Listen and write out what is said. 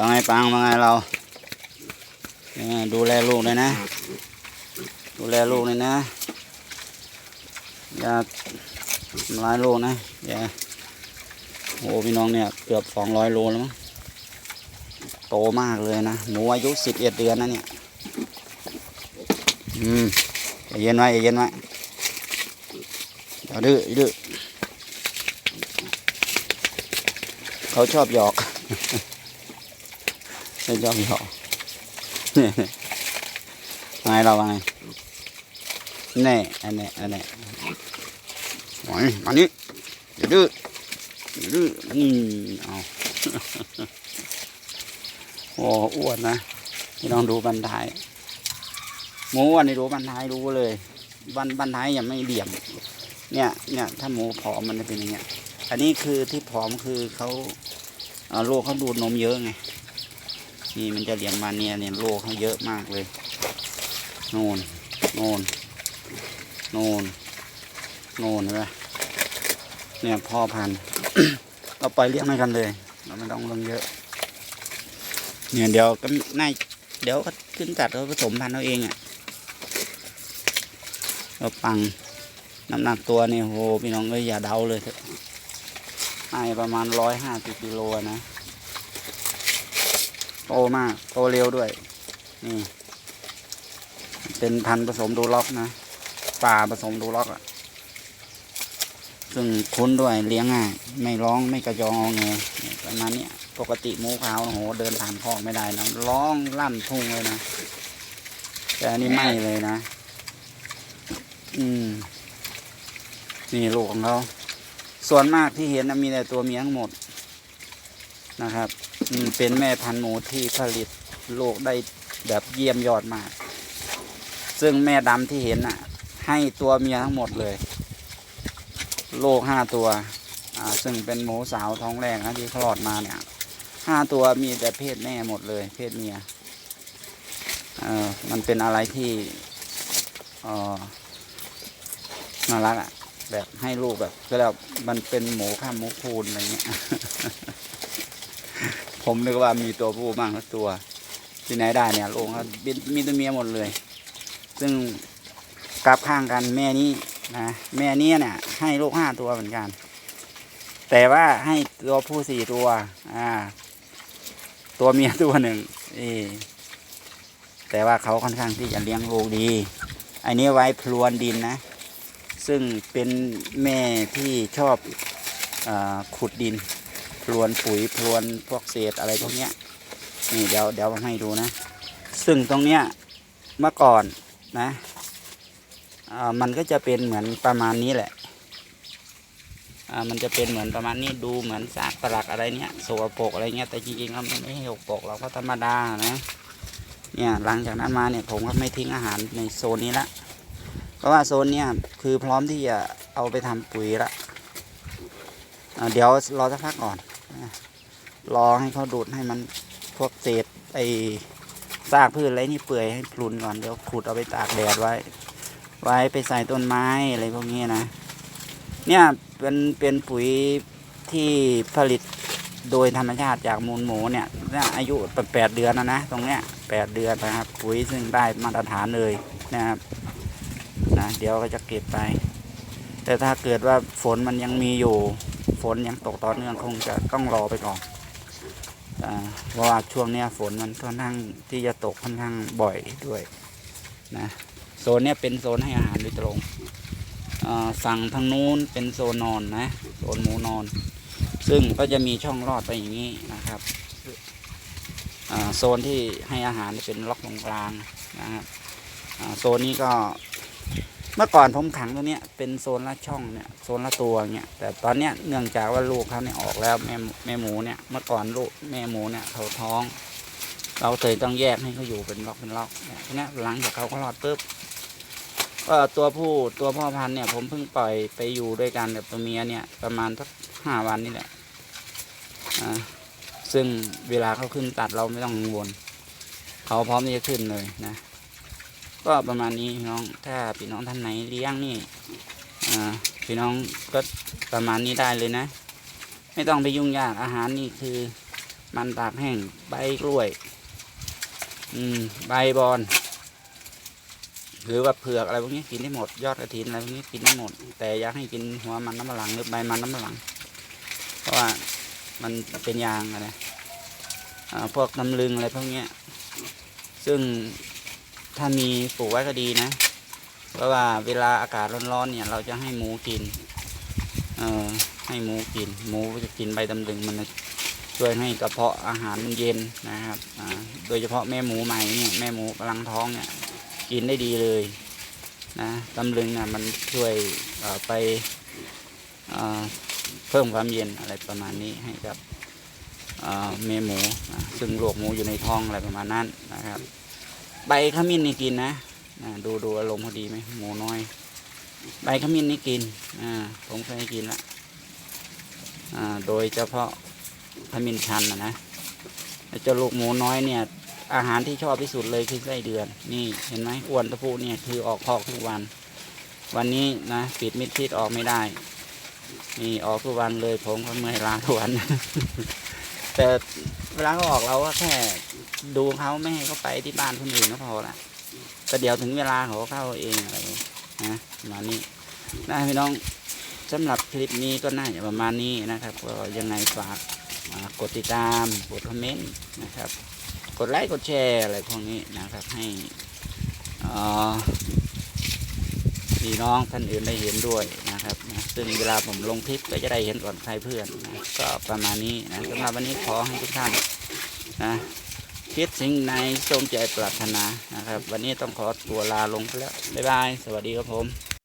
ว่าไงปังว่าไงเราดูแลลูกเลยนะ ดูแลลูกเลยนะ อย่าทำร้ายลูกนะ อย่า โอ้พี่น้องเนี่ยเกือบสองร้อยโลแล้วมั้ง โตมากเลยนะ หนูอายุสิบเอ็ดเดือนนะเนี่ย อืมเย็นไว้ใจเย็นไว้อย่าดื้ออย่าดื้อเขาชอบหยอก เขาชอบหยอกเนี่ยไงเราไงแน่อันนี้อันนี้โอ้ยมานี่อย่าดื้ออย่าดื้อนี่เอาโอ้อ้วนนะพี่น้องดูบันท้ายหมูอ้วนนี่ดูบันท้ายรู้เลย บันบันท้ายยังไม่เหลี่ยม เนี่ยเนี่ยถ้าหมูผอมมันจะเป็นอย่างเงี้ยอันนี้คือที่ผอมคือเขาเอ่อโรคเขาดูดนมเยอะไง นี่มันจะเหลี่ยมมาเนี่ยเนี่ยโรคเขาเยอะมากเลยโน่นโน่นโน่นโน่นเห็นไหมเนี่ยพ่อพันธุ์เราปล่อยเลี้ยงให้กันเลยเราไม่ต้องลงเยอะ เนี่ยเดี๋ยวก็น่าเดี๋ยวก็ขึ้นตัดเขาผสมพันธุ์เอาเองอะ่ะเราปังน้ำหนักตัวเนี่ยโหพี่น้องก็อย่าเดาเลยเถอะให้ประมาณร้อยห้าสิบกิโลนะ โตมากโตเร็วด้วย นี่ เป็นพันธุ์ผสมดูล็อกนะป่าผสมดูล็อกอะ่ะซึ่งคุ้นด้วยเลี้ยงง่าย ไม่ร้องไม่กระจองงอแงประมาณนี้ปกติหมูขาวโอ้โหเดินผ่านคอกไม่ได้นะร้องลั่นทุ่งเลยนะแต่อันนี้ไม่เลยนะ อืม นี่ลูกของเขาส่วนมากที่เห็นนะมีแต่ตัวเมียทั้งหมด นะครับเป็นแม่พันธุ์หมูที่ผลิตลูกได้แบบเยี่ยมยอดมาก ซึ่งแม่ดำที่เห็นน่ะ ให้ตัวเมียทั้งหมดเลย โลกห้าตัวอ่าซึ่งเป็นหมูสาวท้องแรกนะที่คลอดมาเนี่ยห้าตัวมีแต่เพศแม่หมดเลย เพศเมียเออมันเป็นอะไรที่ออน่ารักอะ่ะ แบบให้ลูกแบบก็แล้วมันเป็นหมูข้ามหมูคูนอะไรเงี้ย ผมนึกว่ามีตัวผู้บ้างสักตัว ที่ไหนได้เนี่ยลูกเขามีตัวเมียหมดเลย ซึ่งกลับข้างกันแม่นี้นะแม่นี้เนี่ยให้ลูกห้าตัวเหมือนกัน แต่ว่าให้ตัวผู้สี่ตัว อ่า ตัวเมียตัวหนึ่งเอแต่ว่าเขาค่อนข้างที่จะเลี้ยงลูกดี อันนี้ไว้พรวนดินนะ ซึ่งเป็นแม่ที่ชอบอขุดดิน พรวนปุ๋ยพรวนพวกเศษอะไรพวกเนี้ยนี่เดี๋ยวเดี๋ยวมาให้ดูนะ ซึ่งตรงเนี้ยเมื่อก่อนนะมันก็จะเป็นเหมือนประมาณนี้แหละมันจะเป็นเหมือนประมาณนี้ดูเหมือนซากปรักอะไรเนี้ยสกปรกอะไรเงี้ยแต่จริงๆแล้วมันไม่ใช่สกปรกเราก็ธรรมดานะเนี่ยหลังจากนั้นมาเนี่ยผมก็ไม่ทิ้งอาหารในโซนนี้ละเพราะว่าโซนเนี้ยคือพร้อมที่จะเอาไปทำปุ๋ยละเดี๋ยวรอสักพักก่อน รอให้เขาดูดให้มันพวกเศษไอซากพืชอะไรนี่เปื่อยให้พลุนก่อนเดี๋ยวขุดเอาไปตากแดดไว้ ไว้ไปใส่ต้นไม้อะไรพวกนี้นะ เนี่ยเป็นเป็นปุ๋ยที่ผลิตโดยธรรมชาติจากมูลหมูเนี่ยเนี่ยอายุแปดเดือนนะนะตรงเนี้ยแปดเดือนนะครับ ปุ๋ยซึ่งได้มาตรฐานเลยนะครับนะเดี๋ยวก็จะเก็บไป แต่ถ้าเกิดว่าฝนมันยังมีอยู่ ฝนยังตกต่อเนื่องคงจะต้องรอไปก่อนเพราะว่าช่วงเนี้ยฝนมันค่อนข้างที่จะตกค่อนข้างบ่อยด้วยนะโซนเนี้ยเป็นโซนให้อาหารโดยตรงอ่าฝั่งทางนู้นเป็นโซนนอนนะโซนหมูนอน ซึ่งก็จะมีช่องลอดไปอย่างนี้นะครับโซนที่ให้อาหารเป็นล็อกตรงกลางนะครับโซนนี้ก็ เมื่อก่อนผมขังตัวเนี้ยเป็นโซนละช่องเนี่ยโซนละตัวเนี้ยแต่ตอนเนี้ยเนื่องจากว่าลูกเขาเนี่ยออกแล้วแม่แม่หมูเนี่ยเมื่อก่อนลูกแม่หมูเนี่ยเขาท้อง เราเลยต้องแยกให้เขาอยู่เป็นล็อกเป็นล็อกเนี่ยทีนี้หลังจากเขาคลอดปุ๊บก็ตัวผู้ตัวพ่อพันธุ์เนี่ย ผมเพิ่งปล่อยไปอยู่ด้วยกันกับตัวเมียเนี่ยประมาณสักห้าวันนี่แหละอ่าซึ่งเวลาเขาขึ้นตัดเราไม่ต้องกังวลเขาพร้อมที่จะขึ้นเลยนะ ก็ประมาณนี้พี่น้องถ้าพี่น้องท่านไหนเลี้ยงนี่พี่น้องก็ประมาณนี้ได้เลยนะ ไม่ต้องไปยุ่งยากอาหารนี่คือ มันตากแห้งใบกล้วย อืมใบบอนหรือว่าเผือกอะไรพวกนี้กินได้หมดยอดกระถินอะไรพวกนี้กินได้หมด แต่อยากให้กินหัวมันน้ำมันหลังหรือใบมันน้ำมันหลัง เพราะว่ามันเป็นยางอะนะอ่าพวกน้ำลึงอะไรพวกนี้ซึ่ง ถ้ามีปลูกไว้ก็ดีนะ เพราะว่าเวลาอากาศร้อนๆเนี่ย เราจะให้หมูกิน เอ่อให้หมูกิน หมูจะกินใบตำลึงมันช่วยให้กระเพาะอาหารมันเย็นนะครับอ่าโดยเฉพาะแม่หมูใหม่เนี่ยแม่หมูกำลังท้องเนี่ยกินได้ดีเลยนะตำลึงน่ะมันช่วยไปเอ่อเพิ่มความเย็นอะไรประมาณนี้ให้กับเอ่อแม่หมู ซึ่งลูกหมูอยู่ในท้องอะไรประมาณนั้นนะครับ ใบขมิ้นนี่กินนะนะดูดูอารมณ์พอดีไหมหมูน้อย ใบขมิ้นนี่กินอ่าผมเคยกินละอ่าโดยเฉพาะขมิ้นชันนะนะเจ้าลูกหมูน้อยเนี่ย อาหารที่ชอบที่สุดเลยคือไส้เดือน นี่เห็นไหมอ้วนตะพูเนี่ยคือออกคอกทุกวัน วันนี้นะปิดมิดชิดออกไม่ได้ นี่ออกทุกวันเลยผมก็เมื่อยล้าทุกวัน แต่เวลาเขาออกเราก็แค่ดูเขาไม่ให้เขาไปที่บ้านคนอื่นก็พอละแต่เดี๋ยวถึงเวลาเขาเข้าเองอะไรนะประมาณนี้นะพี่น้องสำหรับคลิปนี้ก็น่าจะประมาณนี้นะครับก็ยังไงฝากกดติดตามกดคอมเมนต์นะครับ กดไลค์กดแชร์อะไรพวกนี้นะครับให้พี่น้องท่านอื่นได้เห็นด้วยนะครับนะ ซึ่งเวลาผมลงคลิปก็จะได้เห็นก่อนใครเพื่อนนะก็ประมาณนี้นะสำหรับวันนี้ขอให้ทุกท่านนะคิดสิ่งในสมใจปรารถนานะครับ วันนี้ต้องขอตัวลาลงไปแล้ว บ๊ายบาย สวัสดีครับผม